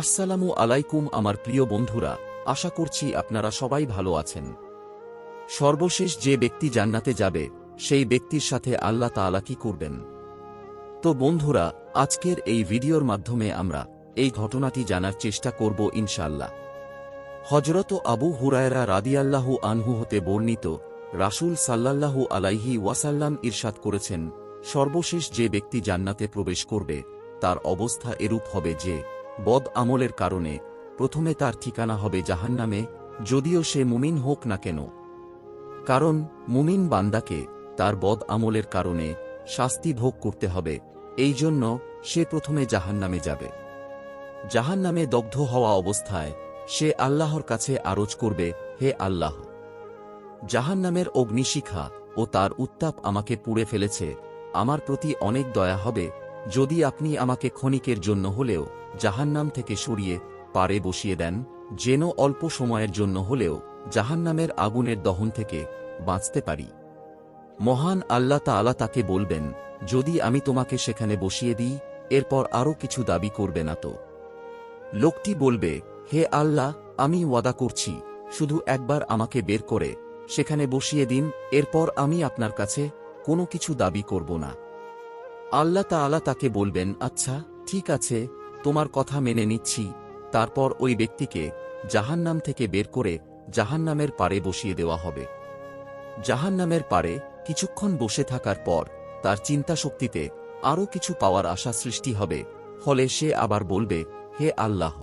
আসসালামু আলাইকুম আমার প্রিয় বন্ধুরা, আশা করছি আপনারা সবাই ভালো আছেন। সর্বশেষ যে ব্যক্তি জান্নাতে যাবে, সেই ব্যক্তির সাথে আল্লাহ তাআলা কি করবেন? তো বন্ধুরা, আজকের এই ভিডিওর মাধ্যমে আমরা এই ঘটনাটি জানার চেষ্টা করব ইনশাল্লাহ হজরত আবু হুরায়রা রাদিয়াল্লাহু আনহু হতে বর্ণিত, রাসূল সাল্লাল্লাহু আলাইহি ওয়াসাল্লাম ইরশাদ করেছেন, সর্বশেষ যে ব্যক্তি জান্নাতে প্রবেশ করবে, তার অবস্থা এরূপ হবে যে বদ আমলের কারণে প্রথমে তার ঠিকানা হবে জাহান্নামে, যদিও সে মুমিন হোক না কেন। কারণ মুমিন বান্দাকে তার বদ আমলের কারণে শাস্তি ভোগ করতে হবে এই জন্য সে প্রথমে জাহান্নামে যাবে। জাহান্নামে দগ্ধ হওয়া অবস্থায় সে আল্লাহর কাছে আরজ করবে, হে আল্লাহ! জাহান্নামের অগ্নিশিখা ও তার উত্তাপ আমাকে পুড়ে ফেলেছে, আমার প্রতি অনেক দয়া হবে যদি আপনি আমাকে ক্ষণিকের জন্য হলেও জাহান্নাম থেকে সরিয়ে পারে বসিয়ে দেন, যেন অল্প সময়ের জন্য হলেও জাহান্নামের আগুনের দহন থেকে বাঁচতে পারি। মহান আল্লাহ তাআলা তাকে বলবেন, যদি আমি তোমাকে সেখানে বসিয়ে দিই, এরপর আরও কিছু দাবি করবে না তো? লোকটি বলবে, হে আল্লাহ, আমি ওয়াদা করছি, শুধু একবার আমাকে বের করে সেখানে বসিয়ে দিন, এরপর আমি আপনার কাছে কোনো কিছু দাবি করব না। আল্লাহ তাআলা তাকে বলবেন আচ্ছা ঠিক আছে, তোমার কথা মেনে নিচ্ছি। তারপর ওই ব্যক্তিকে জাহান্নাম থেকে বের করে জাহান্নামের পারে বসিয়ে দেওয়া হবে। জাহান্নামের পারে কিছুক্ষণ বসে থাকার পর তার চিন্তা শক্তিতে আরও কিছু পাওয়ার আশা সৃষ্টি হবে, ফলে সে আবার বলবে, হে আল্লাহ,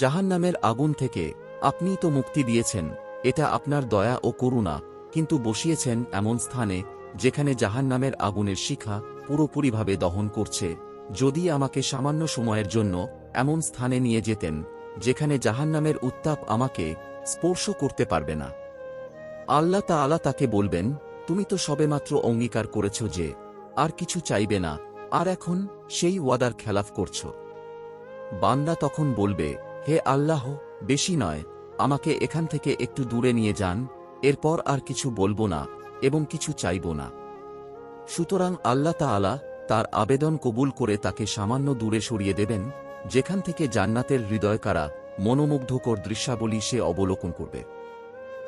জাহান্নামের আগুন থেকে আপনি তো মুক্তি দিয়েছেন, এটা আপনার দয়া ও করুণা, কিন্তু বসিয়েছেন এমন স্থানে যেখানে জাহান্নামের আগুনের শিখা পুরোপুরিভাবে দহন করছে। যদি আমাকে সামান্য সময়ের জন্য এমন স্থানে নিয়ে যেতেন, যেখানে জাহান্নামের উত্তাপ আমাকে স্পর্শ করতে পারবে না। আল্লাহ তাআলা তাকে বলবেন, তুমি তো সবেমাত্র অঙ্গীকার করেছ যে, আর কিছু চাইবে না, আর এখন সেই ওয়াদার খেলাফ করছ। বান্দা তখন বলবে, হে আল্লাহ, বেশি নয়, আমাকে এখান থেকে একটু দূরে নিয়ে যান, এরপর আর কিছু বলব না। এবং কিছু চাইব না। সুতরাং আল্লাহ তাআলা তার আবেদন কবুল করে তাকে সামান্য দূরে সরিয়ে দেবেন, যেখান থেকে জান্নাতের হৃদয়কারা মনোমুগ্ধকর দৃশ্যাবলী সে অবলোকন করবে।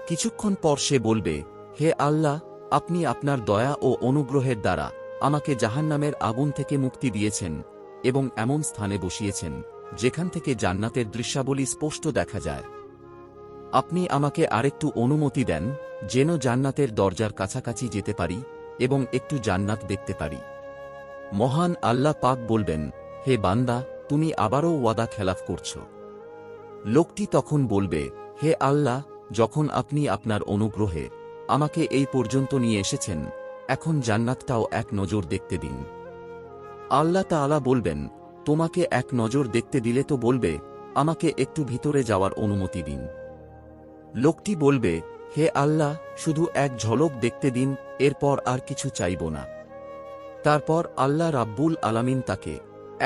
কিছুক্ষণ পর সে বলবে, হে আল্লাহ, আপনি আপনার দয়া ও অনুগ্রহের দ্বারা আমাকে জাহান্নামের আগুন থেকে মুক্তি দিয়েছেন এবং এমন স্থানে বসিয়েছেন, যেখান থেকে জান্নাতের দৃশ্যাবলী স্পষ্ট দেখা যায়। আপনি আমাকে আরেকটু অনুমতি দেন যেন জান্নাতের দরজার কাছাকাছি যেতে পারি এবং একটু জান্নাত দেখতে পারি। মহান আল্লাহ পাক বলবেন, হে বান্দা, তুমি আবারও ওয়াদা খেলাফ করছ। লোকটি তখন বলবে, হে আল্লাহ, যখন আপনি আপনার অনুগ্রহে আমাকে এই পর্যন্ত নিয়ে এসেছেন, এখন জান্নাতটাও এক নজর দেখতে দিন। আল্লাহ তাআলা বলবেন, তোমাকে এক নজর দেখতে দিলে তো বলবে, আমাকে একটু ভিতরে যাওয়ার অনুমতি দিন। লোকটি বলবে হে আল্লাহ, শুধু এক ঝলক দেখতে দিন, এরপর আর কিছু চাইব না। তারপর আল্লাহ রাব্বুল আলামিন তাকে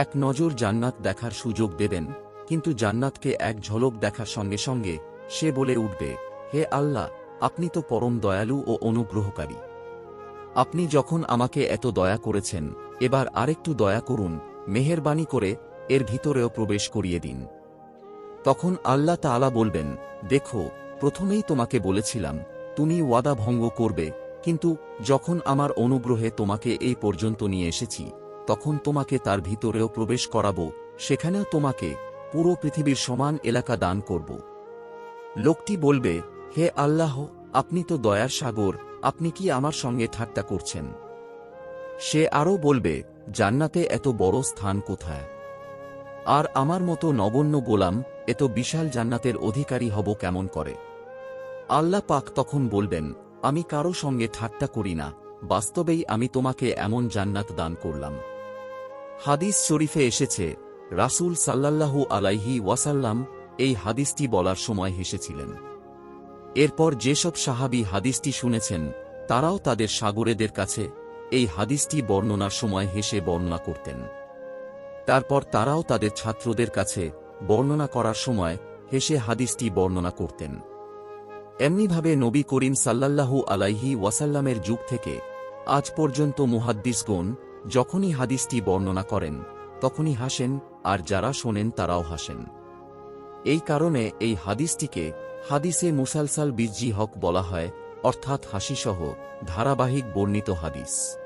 এক নজর জান্নাত দেখার সুযোগ দেবেন কিন্তু জান্নাতকে এক ঝলক দেখার সঙ্গে সঙ্গে সে বলে উঠবে, হে আল্লাহ, আপনি তো পরম দয়ালু ও অনুগ্রহকারী। আপনি যখন আমাকে এত দয়া করেছেন, এবার আরেকটু দয়া করুন, মেহেরবানি করে এর ভিতরেও প্রবেশ করিয়ে দিন। তখন আল্লাহ তাআলা বলবেন, দেখো প্রথমেই তোমাকে বলেছিলাম, তুমি ওয়াদা ভঙ্গ করবে, কিন্তু যখন আমার অনুগ্রহে তোমাকে এই পর্যন্ত নিয়ে এসেছি, তখন তোমাকে তার ভিতরেও প্রবেশ করাবো, সেখানেও তোমাকে পুরো পৃথিবীর সমান এলাকা দান করব। লোকটি বলবে, হে আল্লাহ, আপনি তো দয়ার সাগর, আপনি কি আমার সঙ্গে ঠাট্টা করছেন? সে আরও বলবে, জান্নাতে এত বড় স্থান কোথায়? আর আমার মতো নগণ্য গোলাম, এত বিশাল জান্নাতের অধিকারী হব কেমন করে? আল্লাহ পাক তখন বলবেন, আমি কারও সঙ্গে ঠাট্টা করি না, বাস্তবেই আমি তোমাকে এমন জান্নাত দান করলাম। হাদিস শরীফে এসেছে, রাসূল সাল্লাল্লাহু আলাইহি ওয়াসাল্লাম এই হাদিসটি বলার সময় হেসেছিলেন। এরপর যেসব সাহাবি হাদিসটি শুনেছেন, তারাও তাদের সাগরেদের কাছে এই হাদিসটি বর্ণনার সময় হেসে বর্ণনা করতেন। তারপর তারাও তাদের ছাত্রদের কাছে বর্ণনা করার সময় হেসে হাদিসটি বর্ণনা করতেন। এমনিভাবে নবী করিম সাল্লাল্লাহু আলাইহি ওয়াসাল্লামের যুগ থেকে, আজ পর্যন্ত মুহাদ্দিসগণ যখনই হাদিসটি বর্ণনা করেন, তখনই হাসেন, আর যারা শোনেন তারাও হাসেন। এই কারণে এই হাদিসটিকে হাদিসে মুসালসাল বিজ্জি হক বলা হয়, অর্থাৎ হাসিসহ ধারাবাহিক বর্ণিত হাদিস।